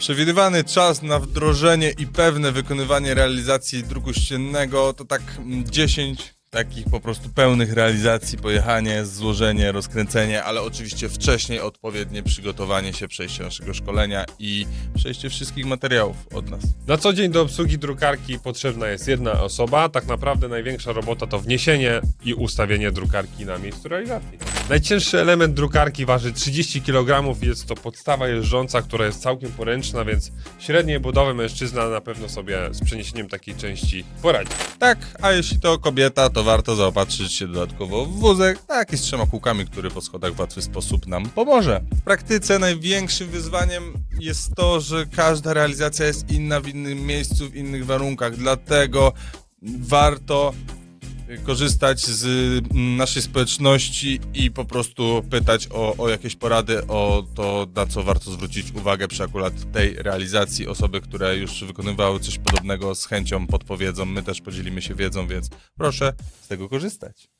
Przewidywany czas na wdrożenie i pewne wykonywanie realizacji druku ściennego to tak mm, 10 takich po prostu pełnych realizacji, pojechanie, złożenie, rozkręcenie, ale oczywiście wcześniej odpowiednie przygotowanie się, przejście naszego szkolenia i przejście wszystkich materiałów od nas. Na co dzień do obsługi drukarki potrzebna jest jedna osoba. Tak naprawdę największa robota to wniesienie i ustawienie drukarki na miejscu realizacji. Najcięższy element drukarki waży 30 kg. Jest to podstawa jeżdżąca, która jest całkiem poręczna, więc średniej budowy mężczyzna na pewno sobie z przeniesieniem takiej części poradzi. Tak, a jeśli to kobieta, to warto zaopatrzyć się dodatkowo w wózek, taki z trzema kółkami, który po schodach w łatwy sposób nam pomoże. W praktyce największym wyzwaniem jest to, że każda realizacja jest inna w innym miejscu, w innych warunkach, dlatego warto korzystać z mm, naszej społeczności i po prostu pytać o, o jakieś porady, o to, na co warto zwrócić uwagę przy akurat tej realizacji. Osoby, które już wykonywały coś podobnego z chęcią podpowiedzą, my też podzielimy się wiedzą, więc proszę z tego korzystać.